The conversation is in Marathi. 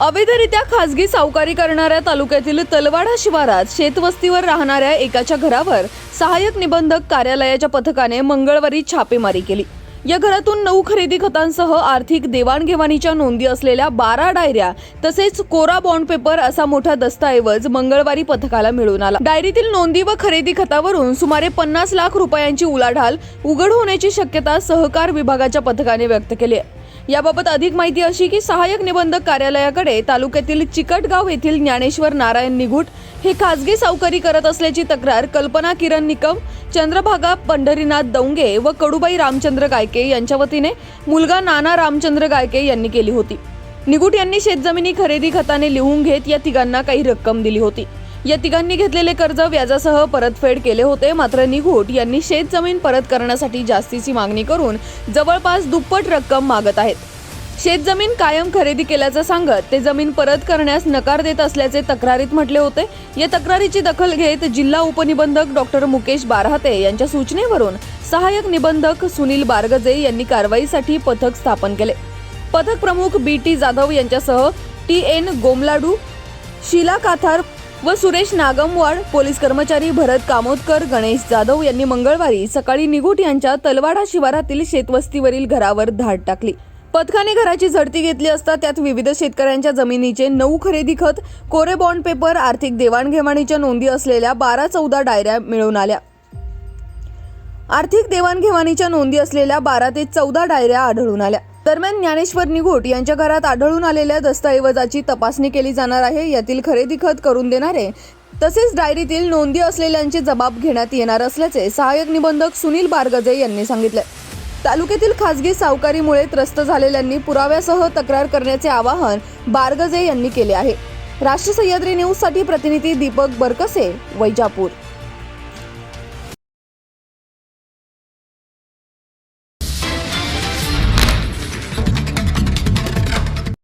अवैधरित्या खासगी सावकारी करणाऱ्या तालुक्यातील तलवाडा शिवारात शेतवस्तीवर राहणाऱ्या एकाच्या घरावर सहाय्यक निबंधक कार्यालयाच्या पथकाने मंगळवारी छापेमारी केली. या घरातून नऊ खरेदी खतांसह आर्थिक देवाणघेवाणीच्या नोंदी असलेल्या बारा डायऱ्या तसेच कोरा बॉन्ड पेपर असा मोठा दस्तऐवज मंगळवारी पथकाला मिळून आला. डायरीतील नोंदी व खरेदी खतावरून सुमारे पन्नास लाख रुपयांची उलाढाल उघड होण्याची शक्यता सहकार विभागाच्या पथकाने व्यक्त केली आहे. याबाबत अधिक माहिती अशी की सहाय्यक निबंधक कार्यालयाकडे तालुक्यातील चिकटगाव येथील ज्ञानेश्वर नारायण निघुट हे खासगी सावकारी करत असल्याची तक्रार कल्पना किरण निकम चंद्रभागा पंढरीनाथ दौंगे व कडुबाई रामचंद्र गायके यांच्या वतीने मुलगा नाना रामचंद्र गायके यांनी केली होती. निगुट यांनी शेतजमिनी खरेदी खताने लिहून घेत या तिघांना काही रक्कम दिली होती. या तिघांनी घेतलेले कर्ज व्याजासह परतफेड केले होते. मात्र निघूट यांनी शेतजमीन परत करण्यासाठी जास्तीची मागणी करून जवळपास दुप्पट रक्कम मागत आहेत. शेतजमीन कायम खरेदी केल्याचं सांगत ते जमीन परत करण्यास नकार देत असल्याचे तक्रारीत म्हटले होते. या तक्रारीची दखल घेत जिल्हा उपनिबंधक डॉक्टर मुकेश बारहाते यांच्या सूचनेवरून सहाय्यक निबंधक सुनील बारगजे यांनी कारवाईसाठी पथक स्थापन केले. पथक प्रमुख बी टी जाधव यांच्यासह टी एन गोमलाडू शिला काथार व सुरेश नागमवाड पोलीस कर्मचारी भरत कामोदकर गणेश जाधव यांनी मंगळवारी सकाळी निघुट यांच्या तलवाडा शिवारातील शेतवस्तीवरील घरावर धाड टाकली. पथकाने घराची झडती घेतली असता त्यात विविध शेतकऱ्यांच्या जमिनीचे नऊ खरेदी खत कोरे बॉन्ड पेपर आर्थिक देवाणघेवाणीच्या नोंदी असलेल्या बारा चौदा डायऱ्या मिळून आल्या. आर्थिक देवाणघेवाणीच्या नोंदी असलेल्या बारा ते चौदा डायऱ्या आढळून आल्या. दरम्यान ज्ञानेश्वर निघोट यांच्या घरात आढळून आलेल्या दस्तऐवजाची तपासणी केली जाणार आहे. यातील खरेदी खत करून देणारे तसेच डायरीतील नोंदी असलेल्यांचे जबाब घेण्यात येणार असल्याचे सहाय्यक निबंधक सुनील बारगजे यांनी सांगितले. तालुक्यातील खासगी सावकारीमुळे त्रस्त झालेल्यांनी पुराव्यासह तक्रार करण्याचे आवाहन बारगजे यांनी केले आहे. राष्ट्र सह्याद्री न्यूजसाठी प्रतिनिधी दीपक बरकसे वैजापूर.